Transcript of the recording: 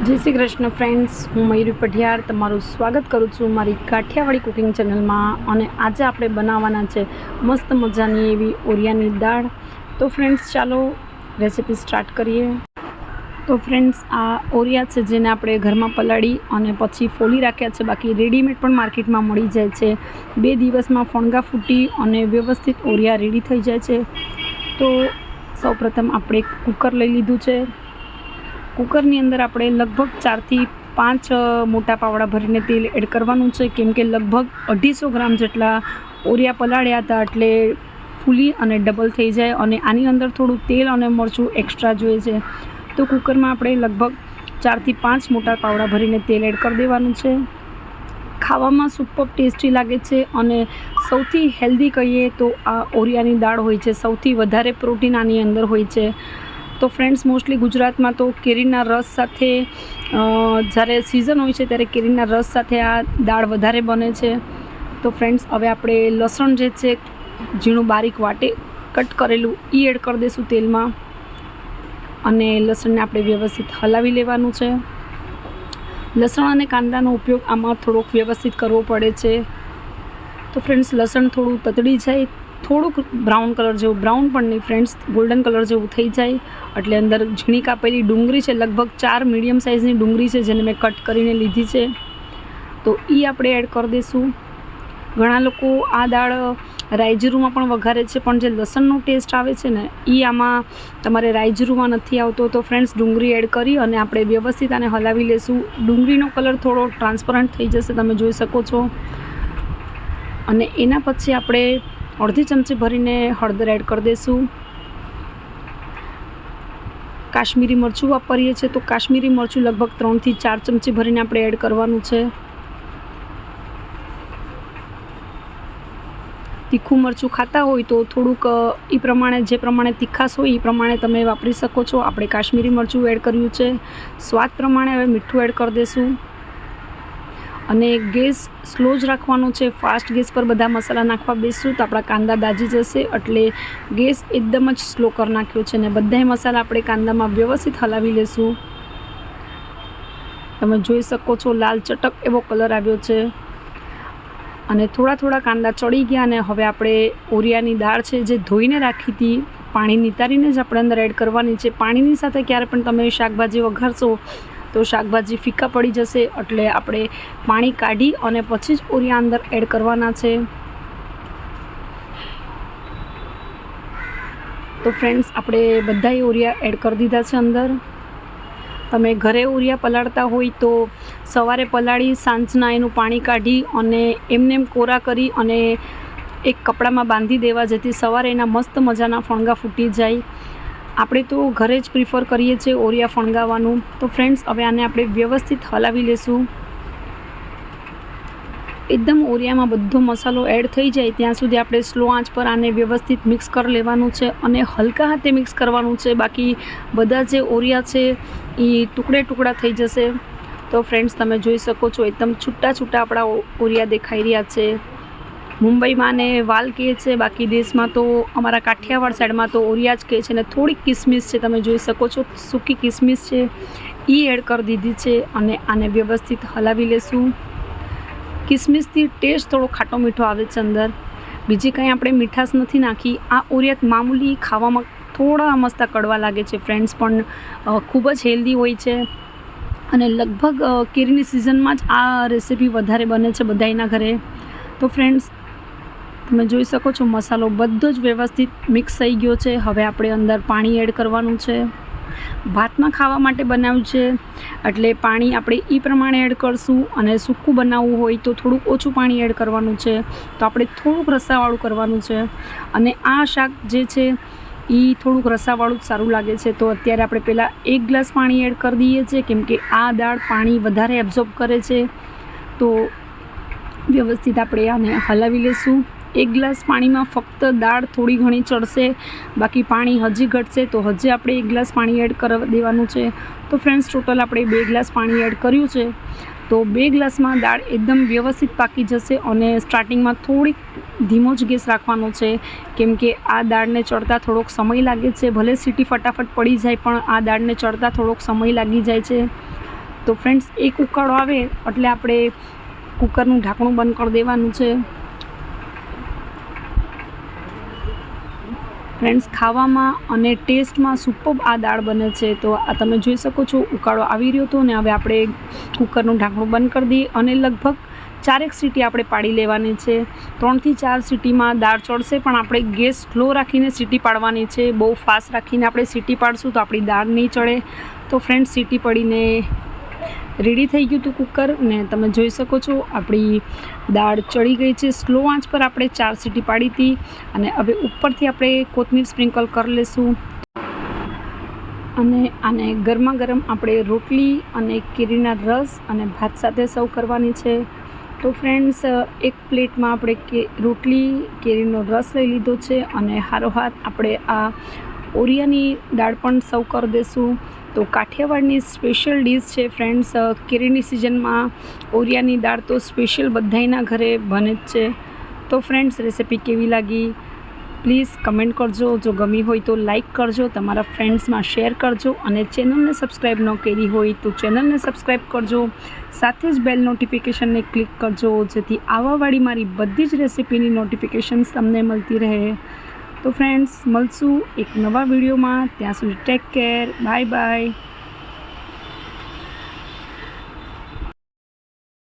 જય શ્રી કૃષ્ણ ફ્રેન્ડ્સ હું મયુરી પઢિયાર તમારું સ્વાગત કરું છું મારી કાઠિયાવાડી કુકિંગ ચેનલમાં અને આજે આપણે બનાવવાના છે મસ્ત મજાની એવી ઓરિયાની દાળ. તો ફ્રેન્ડ્સ ચાલો રેસીપી સ્ટાર્ટ કરીએ. તો ફ્રેન્ડ્સ આ ઓરિયા છે જેને આપણે ઘરમાં પલાળી અને પછી ફોલી રાખ્યા છે. બાકી રેડીમેડ પણ માર્કેટમાં મળી જાય છે. બે દિવસમાં ફણગા ફૂટી અને વ્યવસ્થિત ઓરિયા રેડી થઈ જાય છે. તો સૌપ્રથમ આપણે કુકર લઈ લીધું છે. કુકરની અંદર આપણે લગભગ ચારથી પાંચ મોટા પાવડા ભરીને તેલ એડ કરવાનું છે. કેમ કે લગભગ અઢીસો ગ્રામ જેટલા ઓરિયા પલાળ્યા હતા એટલે ફૂલી અને ડબલ થઈ જાય અને આની અંદર થોડું તેલ અને મરચું એક્સ્ટ્રા જોઈએ છે. તો કુકરમાં આપણે લગભગ ચારથી પાંચ મોટા પાવડા ભરીને તેલ એડ કરી દેવાનું છે. ખાવામાં સુપર ટેસ્ટી લાગે છે અને સૌથી હેલ્ધી કહીએ તો આ ઓરિયાની દાળ હોય છે. સૌથી વધારે પ્રોટીન આની અંદર હોય છે. તો ફ્રેન્ડ્સ મોસ્ટલી ગુજરાતમાં તો કેરીના રસ સાથે જ્યારે સિઝન હોય છે ત્યારે કેરીના રસ સાથે આ દાળ વધારે બને છે. તો ફ્રેન્ડ્સ હવે આપણે લસણ જે છે, ઝીણું બારીક વાટે કટ કરેલું એ એડ કરી દઈશું તેલમાં. અને લસણને આપણે વ્યવસ્થિત હલાવી લેવાનું છે. લસણ અને કાંદાનો ઉપયોગ આમાં થોડોક વ્યવસ્થિત કરવો પડે છે. તો ફ્રેન્ડ્સ લસણ થોડું તતડી જાય થોડુંક બ્રાઉન કલર જેવું, બ્રાઉન પણ નહીં ફ્રેન્ડ્સ ગોલ્ડન કલર જેવું થઈ જાય. એટલે અંદર ઝીણી કાપેલી ડુંગળી છે, લગભગ ચાર મીડિયમ સાઇઝની ડુંગળી છે, જેને મેં કટ કરીને લીધી છે. તો એ આપણે એડ કરી દઈશું. ઘણા લોકો આ દાળ રાઈજીરુમાં પણ વઘારે છે, પણ જે લસણનો ટેસ્ટ આવે છે ને એ આમાં તમારે રાઈજીરુમાં નથી આવતો. તો ફ્રેન્ડ્સ ડુંગળી એડ કરી અને આપણે વ્યવસ્થિત આને હલાવી લેશું. ડુંગળીનો કલર થોડો ટ્રાન્સપરન્ટ થઈ જશે, તમે જોઈ શકો છો. અને એના પછી આપણે અડધી ચમચી ભરીને હળદર એડ કરી દઈશું કાશ્મીરી મરચું વાપરીએ છીએ તો કાશ્મીરી મરચું લગભગ ત્રણથી ચાર ચમચી ભરીને આપણે એડ કરવાનું છે. તીખું મરચું ખાતા હોય તો થોડુંક એ પ્રમાણે જે પ્રમાણે તીખાશ હોય એ પ્રમાણે તમે વાપરી શકો છો. આપણે કાશ્મીરી મરચું એડ કર્યું છે. સ્વાદ પ્રમાણે હવે મીઠું એડ કરી દઈશું અને ગેસ સ્લો જ રાખવાનો છે. ફાસ્ટ ગેસ પર બધા મસાલા નાખવા બેસશું તો આપણા કાંદા દાજી જશે. એટલે ગેસ એકદમ જ સ્લો કરી નાખ્યો છે અને બધાય મસાલા આપણે કાંદામાં વ્યવસ્થિત હલાવી લેશું. તમે જોઈ શકો છો લાલ ચટક એવો કલર આવ્યો છે. અને થોડા થોડા કાંદા ચડી ગયા અને હવે આપણે ઓરિયાની દાળ છે જે ધોઈને રાખી હતી, પાણી નિતારીને જ આપણે અંદર એડ કરવાની છે. પાણીની સાથે ક્યારે પણ તમે શાકભાજી વઘારશો તો શાકભાજી ફીકા પડી જશે એટલે આપણે પાણી કાઢી અને પછી જ ઓરિયા અંદર એડ કરવાના છે. તો ફ્રેન્ડ્સ આપણે બધાય ઓરિયા એડ કરી દીધા છે અંદર. તમે ઘરે ઓરિયા પલાળતા હોય તો સવારે પલાળી, સાંજના એનું પાણી કાઢી અને એમને એમ કોરા કરી અને એક કપડામાં બાંધી દેવા જેથી સવારે એના મસ્ત મજાના ફણગા ફૂટી જાય. આપણે તો ઘરે જ પ્રિફર કરીએ છીએ ઓરિયા ફણગાવવાનું. તો ફ્રેન્ડ્સ હવે આને આપણે વ્યવસ્થિત હલાવી લેશું. એકદમ ઓરિયામાં બધો મસાલો એડ થઈ જાય ત્યાં સુધી આપણે સ્લો આંચ પર આને વ્યવસ્થિત મિક્સ કરી લેવાનું છે અને હલકા હાથે મિક્સ કરવાનું છે. બાકી બધા જે ઓરિયા છે એ ટુકડે ટુકડા થઈ જશે. તો ફ્રેન્ડ્સ તમે જોઈ શકો છો, એકદમ છૂટા છૂટા આપણા ઓરિયા દેખાઈ રહ્યા છે. મુંબઈમાં ને વાલ કહે છે, બાકી દેશમાં તો અમારા કાઠિયાવાડ સાઈડમાં તો ઓરિયા જ કહે છે ને થોડીક કિસમિસ છે, તમે જોઈ શકો છો, સૂકી કિસમિસ છે એ એડ કરી દીધી છે અને આને વ્યવસ્થિત હલાવી લેશું. કિસમિસથી ટેસ્ટ થોડો ખાટો મીઠો આવે છે અંદર. બીજી કંઈ આપણે મીઠાશ નથી નાખી. આ ઓરિયાત મામૂલી ખાવામાં થોડા મસ્તા કડવા લાગે છે ફ્રેન્ડ્સ પણ ખૂબ જ હેલ્ધી હોય છે. અને લગભગ કેરીની સિઝનમાં જ આ રેસીપી વધારે બને છે બધાયના ઘરે. તો ફ્રેન્ડ્સ તમે જોઈ શકો છો, મસાલો બધો જ વ્યવસ્થિત મિક્સ થઈ ગયો છે. હવે આપણે અંદર પાણી એડ કરવાનું છે. ભાતમાં ખાવા માટે બનાવ્યું છે, એટલે પાણી આપણે એ પ્રમાણે એડ કરશું અને સૂકું બનાવવું હોય તો થોડુંક ઓછું પાણી એડ કરવાનું છે. તો આપણે થોડુંક રસાવાળું કરવાનું છે. અને આ શાક જે છે એ થોડુંક રસાવાળું જ સારું લાગે છે. તો અત્યારે આપણે પહેલાં એક ગ્લાસ પાણી એડ કરી દઈએ છીએ કેમકે આ દાળ પાણી વધારે એબ્ઝોર્બ કરે છે. તો વ્યવસ્થિત આપણે આને હલાવી લઈશું એક ગ્લાસ પાણીમાં ફક્ત દાળ થોડી ઘણી ચડશે, બાકી પાણી હજી ઘટશે, તો હજી આપણે એક ગ્લાસ પાણી એડ કરવા દેવાનું છે. તો ફ્રેન્ડ્સ ટોટલ આપણે બે ગ્લાસ પાણી એડ કર્યું છે. તો બે ગ્લાસમાં દાળ એકદમ વ્યવસ્થિત પાકી જશે અને સ્ટાર્ટિંગમાં થોડીક ધીમો જ ગેસ રાખવાનો છે. કેમ કે આ દાળને ચડતા થોડોક સમય લાગે છે. ભલે સીટી ફટાફટ પડી જાય, પણ આ દાળને ચડતા થોડોક સમય લાગી જાય છે. તો ફ્રેન્ડ્સ એક ઉકાળો આવે એટલે આપણે કુકરનું ઢાંકણું બંધ કરી દેવાનું છે. ફ્રેન્ડ્સ, ખાવામાં અને ટેસ્ટમાં સુપર આ દાળ બને છે. તો આ તમે જોઈ શકો છો, ઉકાળો આવી રહ્યો હતો ને હવે આપણે કુકરનું ઢાંકણું બંધ કરી દઈએ અને લગભગ ચારેક સીટી આપણે પાડી લેવાની છે. ત્રણથી ચાર સીટીમાં દાળ ચડશે, પણ આપણે ગેસ સ્લો રાખીને સીટી પાડવાની છે. બહુ ફાસ્ટ રાખીને આપણે સીટી પાડશું તો આપણી દાળ નહીં ચડે. તો ફ્રેન્ડ્સ, સીટી પડીને રેડી થઈ ગયું હતું કુકર ને તમે જોઈ શકો છો, આપણી દાળ ચડી ગઈ છે. સ્લો આંચ પર આપણે ચાર સીટી પાડી હતી અને હવે ઉપરથી આપણે કોથમીર સ્પ્રિંકલ કરી લેશું. અને આને ગરમા ગરમ આપણે રોટલી અને કેરીના રસ અને ભાત સાથે સર્વ કરવાની છે. તો ફ્રેન્ડ્સ એક પ્લેટમાં આપણે કે, રોટલી, કેરીનો રસ લઈ લીધો છે અને હારોહાથ આપણે આ ઓરિયાની દાળ પણ સર્વ કરી દઈશું તો કાઠિયાવાડની સ્પેશિયલ ડીશ છે ફ્રેન્ડ્સ કેરીની સિઝનમાં ઓરિયાની દાળ તો સ્પેશિયલ બધાયના ઘરે બને જ છે. તો ફ્રેન્ડ્સ રેસિપી કેવી લાગી? પ્લીઝ કમેન્ટ કરજો. જો ગમી હોય તો લાઈક કરજો. તમારા ફ્રેન્ડ્સમાં શેર કરજો અને ચેનલને સબસ્ક્રાઈબ ન કરી હોય તો ચેનલને સબસ્ક્રાઈબ કરજો. સાથે જ બેલ નોટિફિકેશનને ક્લિક કરજો, જેથી આવાવાળી મારી બધી જ રેસિપીની નોટિફિકેશન્સ તમને મળતી રહે. તો ફ્રેન્ડ્સ મળશું એક નવા વિડીયોમાં ત્યાં સુધી ટેક કેર બાય બાય